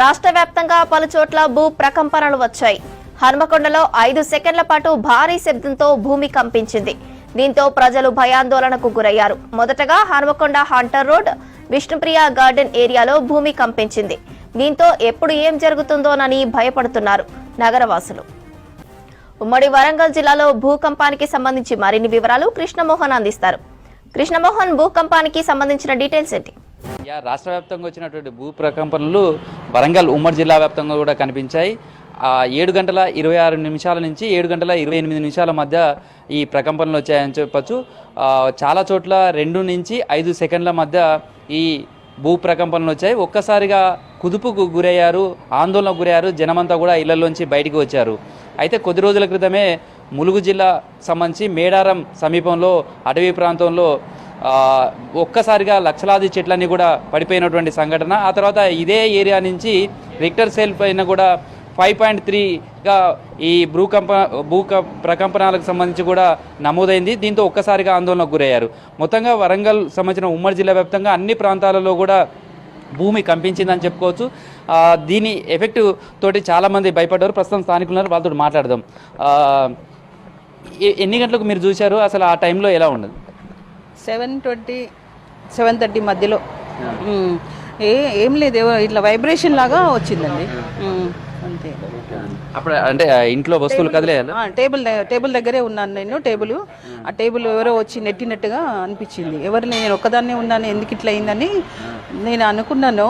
రాష్ట్ర వ్యాప్తంగా పలుచోట్ల భూ ప్రకంపనలు వచ్చాయి. హన్మకొండలో ఐదు సెకండ్ల పాటు భారీ శబ్దంతో భూమి కంపించింది. దీంతో ప్రజలు భయాందోళనకు గురయ్యారు. మొదటగా Hanamkonda hunter road Vishnupriya garden ఏరియాలో భూమి కంపించింది. దీంతో ఎప్పుడు ఏం జరుగుతుందోనని భయపడుతున్నారు నగరవాసులు. ఉమ్మడి వరంగల్ జిల్లాలో భూకంపానికి సంబంధించి మరిన్ని వివరాలు కృష్ణమోహన్ అందిస్తారు. కృష్ణమోహన్ భూకంపానికి సంబంధించిన డీటెయిల్స్ ఏంటి? యా రాష్ట్ర వ్యాప్తంగా వచ్చినటువంటి భూ ప్రకంపనలు వరంగల్ ఉమ్మడి జిల్లా వ్యాప్తంగా కూడా కనిపించాయి. ఏడు గంటల ఇరవై ఆరు నిమిషాల నుంచి ఏడు గంటల ఇరవై ఎనిమిది నిమిషాల మధ్య ఈ ప్రకంపనలు వచ్చాయని చెప్పచ్చు. చాలా చోట్ల రెండు నుంచి ఐదు సెకండ్ల మధ్య ఈ భూ ప్రకంపనలు వచ్చాయి. ఒక్కసారిగా కుదుపుకు గురయ్యారు ఆందోళనకు గురయ్యారు జనమంతా కూడా ఇళ్ళలోంచి బయటికి వచ్చారు. అయితే కొద్ది రోజుల క్రితమే ములుగు జిల్లా సంబంధించి మేడారం సమీపంలో అటవీ ప్రాంతంలో ఒక్కసారిగా లక్షలాది చెట్లన్నీ కూడా పడిపోయినటువంటి సంఘటన. ఆ తర్వాత ఇదే ఏరియా నుంచి రిక్టర్ సేల్ పైన కూడా ఫైవ్ పాయింట్ త్రీగా ఈ భూకంప భూక ప్రకంపనాలకు సంబంధించి కూడా నమోదైంది. దీంతో ఒక్కసారిగా ఆందోళనకు గురయ్యారు. మొత్తంగా వరంగల్ సంబంధించిన ఉమ్మడి జిల్లా వ్యాప్తంగా అన్ని ప్రాంతాలలో కూడా భూమి కంపించిందని చెప్పుకోవచ్చు. దీని ఎఫెక్ట్ తోటి చాలామంది భయపడ్డారు. ప్రస్తుతం స్థానికులు ఉన్నారు వాళ్ళతో మాట్లాడదాం ఎన్ని గంటలకు మీరు చూశారు? అసలు ఆ టైంలో ఎలా ఉండదు? సెవెన్ ట్వంటీ సెవెన్ థర్టీ మధ్యలో. ఏ ఏం లేదు ఏవో ఇట్లా వైబ్రేషన్ లాగా వచ్చిందండి. అంతే. అప్పుడు అంటే ఇంట్లో వస్తువులు కదిలేయాలి టేబుల్ టేబుల్ దగ్గరే ఉన్నాను నేను టేబుల్. ఆ. టేబుల్ ఎవరో వచ్చి నెట్టినట్టుగా అనిపించింది. ఎవరు నేను ఒక్కదాన్నే ఉన్నాను ఎందుకు ఇట్లా అయిందని నేను అనుకున్నాను.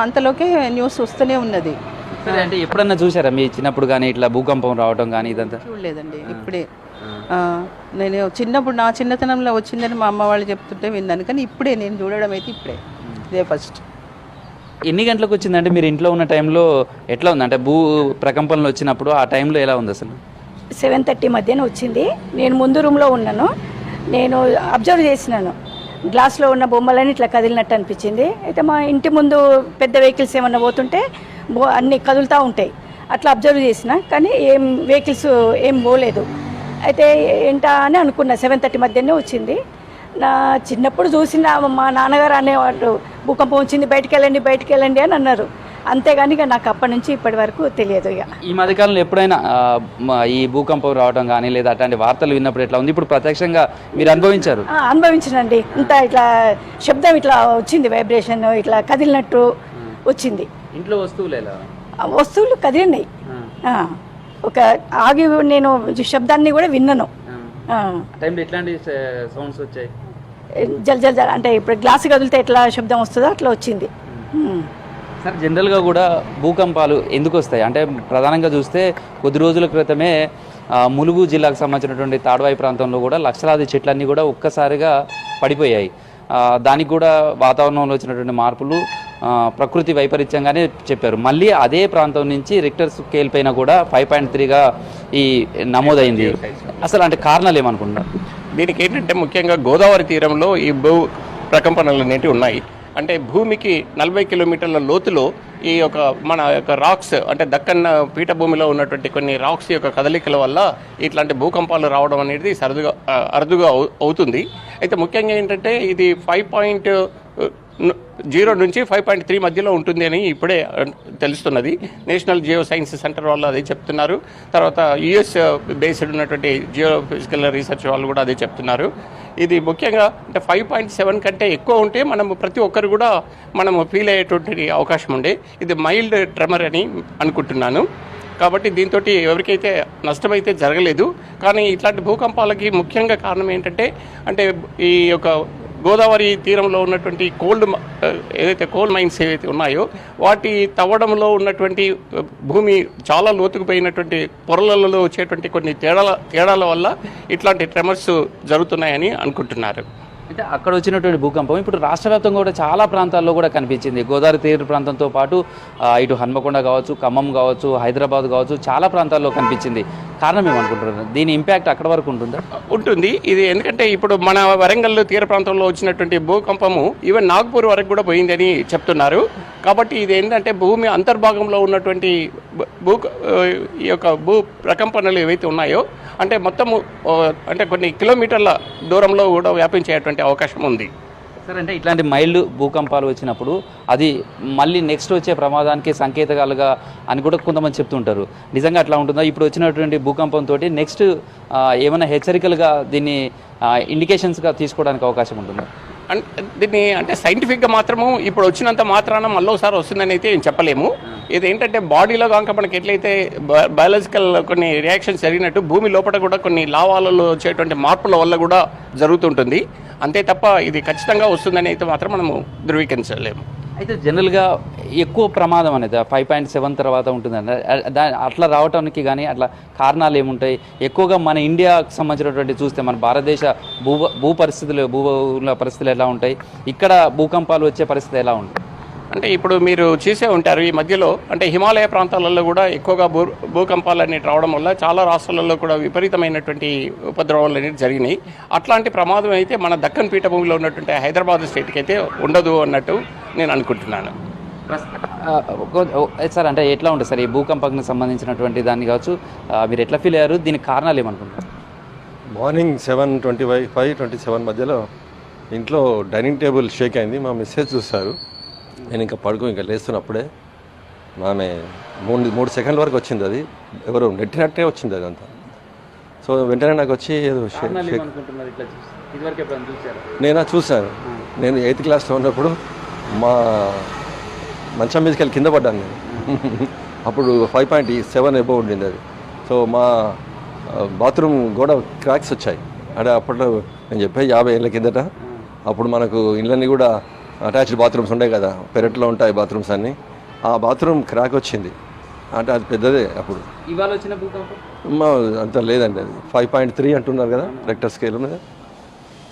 అంతలోకే న్యూస్ వస్తూనే ఉన్నది. సరే అంటే ఎప్పుడన్నా చూసారా మీ చిన్నప్పుడు కానీ ఇట్లా భూకంపం రావడం కానీ ఇదంతా? చూడలేదండి ఇప్పుడే. నేను చిన్నప్పుడు నా చిన్నతనంలో వచ్చిందని మా అమ్మ వాళ్ళు చెప్తుంటే విన్నాను కానీ ఇప్పుడే నేను చూడడం అయితే ఇప్పుడే. ఇదే ఫస్ట్. ఎన్ని గంటలకు వచ్చిందంటే మీరు ఇంట్లో ఉన్న టైంలో ఎట్లా ఉంది? అంటే భూ ప్రకంపనలు వచ్చినప్పుడు ఆ టైంలో ఎలా ఉంది అసలు? సెవెన్ థర్టీ మధ్యాహ్నం వచ్చింది. నేను ముందు రూమ్లో ఉన్నాను. నేను అబ్జర్వ్ చేసినాను. గ్లాస్లో ఉన్న బొమ్మలని ఇట్లా కదిలినట్టు అనిపించింది. అయితే మా ఇంటి ముందు పెద్ద వెహికల్స్ ఏమన్నా పోతుంటే బో అన్నీ కదులుతూ ఉంటాయి. అట్లా అబ్జర్వ్ చేసిన కానీ ఏం వెహికల్స్ ఏం పోలేదు. అయితే ఏంటా అని అనుకున్నా. సెవెన్ థర్టీ మధ్యాహ్నం వచ్చింది. నా చిన్నప్పుడు చూసిన మా నాన్నగారు అనేవాళ్ళు భూకంపం వచ్చింది బయటికి వెళ్ళండి బయటికి వెళ్ళండి అని అన్నారు. అంతేగాని ఇక నాకు అప్పటి నుంచి ఇప్పటి వరకు తెలియదు ఇక. ఈ మధ్యకాలంలో ఎప్పుడైనా ఆ, మ- ఈ భూకంపం రావడం కానీ లేదా అట్లాంటి వార్తలు విన్నప్పుడు ఎట్లా ఉంది? ఇప్పుడు ప్రత్యక్షంగా మీరు అనుభవించారు. ఆ, అనుభవించనండి. ఇంత ఇట్లా శబ్దం ఇట్లా వచ్చింది వైబ్రేషన్ ఇట్లా కదిలినట్టు వచ్చింది. ఇంట్లో వస్తువులు ఎలా? ఆ వస్తువులు కదిలినాయి. ఆ, ఒక ఆగి నేను శబ్దాన్ని కూడా విన్నాను. ఆ, టైంలో ఎట్లాంటి సౌండ్స్ వచ్చాయి? జల్ జల్ జల్ అంటే ఇప్పుడు గ్లాస్ కదిలితే ఎట్లా శబ్దం వస్తుందో అట్లా వచ్చింది. సార్ జనరల్గా కూడా భూకంపాలు ఎందుకు వస్తాయి? అంటే ప్రధానంగా చూస్తే కొద్ది రోజుల క్రితమే ములుగు జిల్లాకు సంబంధించినటువంటి తాడ్వాయి ప్రాంతంలో కూడా లక్షలాది చెట్లన్నీ కూడా ఒక్కసారిగా పడిపోయాయి. దానికి కూడా వాతావరణంలో వచ్చినటువంటి మార్పులు ప్రకృతి వైపరీత్యంగానే చెప్పారు. మళ్ళీ అదే ప్రాంతం నుంచి రిక్టర్ స్కేల్ పైన కూడా ఫైవ్ పాయింట్ త్రీగా ఈ నమోదైంది. అసలు అంటే కారణాలు ఏమనుకుంటున్నారు? దీనికి ఏంటంటే ముఖ్యంగా గోదావరి తీరంలో ఈ భూ ప్రకంపనలు అనేటివి ఉన్నాయి. అంటే భూమికి నలభై కిలోమీటర్ల లోతులో ఈ యొక్క మన యొక్క రాక్స్ అంటే దక్కన్ పీఠభూమిలో ఉన్నటువంటి కొన్ని రాక్స్ యొక్క కదలికల వల్ల ఇట్లాంటి భూకంపాలు రావడం అనేది సరదుగా అరుదుగా అవు- అవుతుంది. అయితే ముఖ్యంగా ఏంటంటే ఇది ఫైవ్ పాయింట్ జీరో నుంచి ఫైవ్ పాయింట్ త్రీ మధ్యలో ఉంటుంది అని ఇప్పుడే తెలుస్తున్నది. నేషనల్ జియో సైన్స్ సెంటర్ వాళ్ళు అదే చెప్తున్నారు. తర్వాత యుఎస్ బేస్డ్ ఉన్నటువంటి జియో ఫిజికల్ రీసెర్చ్ వాళ్ళు కూడా అదే చెప్తున్నారు. ఇది ముఖ్యంగా అంటే ఫైవ్ పాయింట్ సెవెన్ కంటే ఎక్కువ ఉంటే మనం ప్రతి ఒక్కరు కూడా మనం ఫీల్ అయ్యేటువంటి అవకాశం ఉండే. ఇది మైల్డ్ ట్రెమర్ అని అనుకుంటున్నాను. కాబట్టి దీంతో ఎవరికైతే నష్టమైతే జరగలేదు. కానీ ఇట్లాంటి భూకంపాలకి ముఖ్యంగా కారణం ఏంటంటే అంటే ఈ యొక్క గోదావరి తీరంలో ఉన్నటువంటి కోల్డ్ ఏదైతే కోల్ మైన్స్ ఏవైతే ఉన్నాయో వాటి తవ్వడంలో ఉన్నటువంటి భూమి చాలా లోతుకుపోయినటువంటి పొరలలో వచ్చేటువంటి కొన్ని తేడాల తేడాల వల్ల ఇట్లాంటి ట్రెమర్స్ జరుగుతున్నాయని అనుకుంటున్నారు. అంటే అక్కడ వచ్చినటువంటి భూకంపం ఇప్పుడు రాష్ట్ర వ్యాప్తంగా కూడా చాలా ప్రాంతాల్లో కూడా కనిపించింది. గోదావరి తీర ప్రాంతంతో పాటు ఇటు హన్మకొండ కావచ్చు ఖమ్మం కావచ్చు హైదరాబాద్ కావచ్చు చాలా ప్రాంతాల్లో కనిపించింది. కారణం ఏమనుకుంటున్నారు? దీని ఇంపాక్ట్ అక్కడ వరకు ఉంటుందా? ఉంటుంది. ఇది ఎందుకంటే ఇప్పుడు మన వరంగల్ తీర ప్రాంతంలో వచ్చినటువంటి భూకంపము ఈవెన్ నాగ్పూర్ వరకు కూడా పోయిందని చెప్తున్నారు. కాబట్టి ఇది ఏంటంటే భూమి అంతర్భాగంలో ఉన్నటువంటి భూ ఈ యొక్క భూ ప్రకంపనలు ఏవైతే ఉన్నాయో అంటే మొత్తము అంటే కొన్ని కిలోమీటర్ల దూరంలో కూడా వ్యాపించేటువంటి అవకాశం ఉంది. సార్ అంటే ఇట్లాంటి మైల్డ్ భూకంపాలు వచ్చినప్పుడు అది మళ్ళీ నెక్స్ట్ వచ్చే ప్రమాదానికి సంకేతాలుగా అని కూడా కొంతమంది చెప్తుంటారు. నిజంగా అట్లా ఉంటుందా? ఇప్పుడు వచ్చినటువంటి భూకంపంతో నెక్స్ట్ ఏమైనా హెచ్చరికలుగా దీన్ని ఇండికేషన్స్గా తీసుకోవడానికి అవకాశం ఉంటుందా? అన్- దీన్ని అంటే సైంటిఫిక్గా మాత్రము ఇప్పుడు వచ్చినంత మాత్రాన మళ్ళీసారి వస్తుందని అయితే చెప్పలేము. ఇది ఏంటంటే బాడీలో కనుక మనకి ఎట్లయితే బయాలజికల్ కొన్ని రియాక్షన్స్ జరిగినట్టు భూమి లోపల కూడా కొన్ని లావాలలో వచ్చేటువంటి మార్పుల వల్ల కూడా జరుగుతుంటుంది. అంతే తప్ప ఇది ఖచ్చితంగా వస్తుందని అయితే మాత్రం మనము ధృవీకరించలేము. అయితే జనరల్గా ఎక్కువ ప్రమాదం అనేది ఫైవ్ పాయింట్ సెవెన్ తర్వాత ఉంటుందండి. దాని అట్లా రావడానికి కానీ అట్లా కారణాలు ఏముంటాయి? ఎక్కువగా మన ఇండియాకు సంబంధించినటువంటి చూస్తే మన భారతదేశ భూ భూ పరిస్థితులు భూ పరిస్థితులు ఎలా ఉంటాయి? ఇక్కడ భూకంపాలు వచ్చే పరిస్థితి ఎలా ఉంటుంది? అంటే ఇప్పుడు మీరు చూసే ఉంటారు ఈ మధ్యలో అంటే హిమాలయ ప్రాంతాలలో కూడా ఎక్కువగా భూ భూకంపాలు అనేవి రావడం వల్ల చాలా రాష్ట్రాలలో కూడా విపరీతమైనటువంటి ఉపద్రవాలు అనేవి జరిగినాయి. అట్లాంటి ప్రమాదం అయితే మన దక్కన్ పీఠభూమిలో ఉన్నటువంటి హైదరాబాద్ స్టేట్కి అయితే ఉండదు అన్నట్టు నేను అనుకుంటున్నాను. సార్ అంటే ఎట్లా ఉంటుంది సార్ ఈ భూకంపానికి సంబంధించినటువంటి దాన్ని కావచ్చు? మీరు ఎట్లా ఫీల్ అయ్యారు? దీని కారణాలు ఏమనుకుంటారు morning seven twenty five five twenty seven మధ్యలో ఇంట్లో డైనింగ్ టేబుల్ షేక్ అయింది. మా మిస్సెస్ చూస్తారు నేను ఇంకా పడుకో ఇంకా లేస్తున్నప్పుడే ఆమె మూడు మూడు సెకండ్ల వరకు వచ్చింది అది. ఎవరు నెట్టినట్టే వచ్చింది అదంతా. సో వెంటనే నాకు వచ్చి ఏదో నేను అది చూశాను. నేను ఎయిత్ క్లాస్లో ఉన్నప్పుడు మా మంచం మీదకి వెళ్ళి కింద పడ్డాను నేను. అప్పుడు ఫైవ్ పాయింట్ సెవెన్ ఎబో ఉండింది అది. సో మా బాత్రూమ్ గోడ క్రాక్స్ వచ్చాయి. అంటే అప్పట్లో నేను చెప్పే యాభై ఏళ్ళ కిందట అప్పుడు మనకు ఇళ్ళన్నీ కూడా అటాచ్డ్ బాత్రూమ్స్ ఉండే కదా పెరట్లో ఉంటాయి బాత్రూమ్స్ అన్నీ. ఆ బాత్రూమ్ క్రాక్ వచ్చింది. అంటే అది పెద్దదే అప్పుడు. ఇవాళ వచ్చిన భూకంపం మా అంత లేదండి అది. ఫైవ్ పాయింట్ త్రీ అంటున్నారు కదా రెక్టర్ స్కేల్ మీద.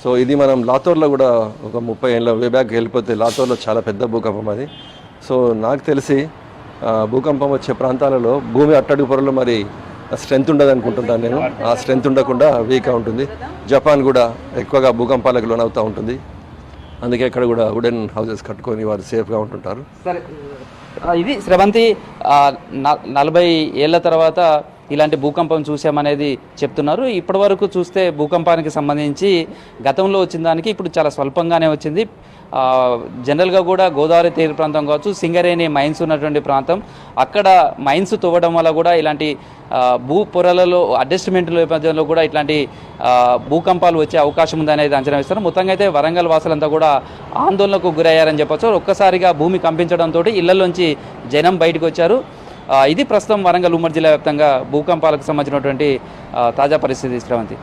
సో ఇది మనం లాతూర్లో కూడా ఒక ముప్పై ఏళ్ళ వే బ్యాక్ వెళ్ళిపోతే లాతూర్లో చాలా పెద్ద భూకంపం అది. సో నాకు తెలిసి భూకంపం వచ్చే ప్రాంతాలలో భూమి అట్టడుగు పొరలో మరి స్ట్రెంత్ ఉండదు అనుకుంటున్నాను నేను. ఆ స్ట్రెంత్ ఉండకుండా వీక్గా ఉంటుంది. జపాన్ కూడా ఎక్కువగా భూకంపాలకు లోనవుతూ ఉంటుంది. అందుకే ఇక్కడ కూడా వుడెన్ హౌసెస్ కట్టుకొని వారు సేఫ్గా ఉంటుంటారు. సరే ఇది స్రవంతి నలభై ఏళ్ళ తర్వాత ఇలాంటి భూకంపం చూసామనేది చెప్తున్నారు. ఇప్పటి వరకు చూస్తే భూకంపానికి సంబంధించి గతంలో వచ్చిన దానికి ఇప్పుడు చాలా స్వల్పంగానే వచ్చింది. జనరల్గా కూడా గోదావరి తీర ప్రాంతం కావచ్చు సింగరేణి మైన్స్ ఉన్నటువంటి ప్రాంతం. అక్కడ మైన్స్ తవ్వడం వల్ల కూడా ఇలాంటి భూ పొరలలో అడ్జస్ట్మెంట్ల నేపథ్యంలో కూడా ఇట్లాంటి భూకంపాలు వచ్చే అవకాశం ఉందనేది అంచనా వేస్తారు మొత్తంగా అయితే వరంగల్ వాసులంతా కూడా ఆందోళనకు గురయ్యారని చెప్పొచ్చు. ఒక్కసారిగా భూమి కంపించడంతో ఇళ్ళలోంచి జనం బయటకు వచ్చారు. ఇది ప్రస్తుతం వరంగల్ ఉమ్మడి జిల్లా వ్యాప్తంగా భూకంపాలకు సంబంధించినటువంటి తాజా పరిస్థితి శ్రవంతి.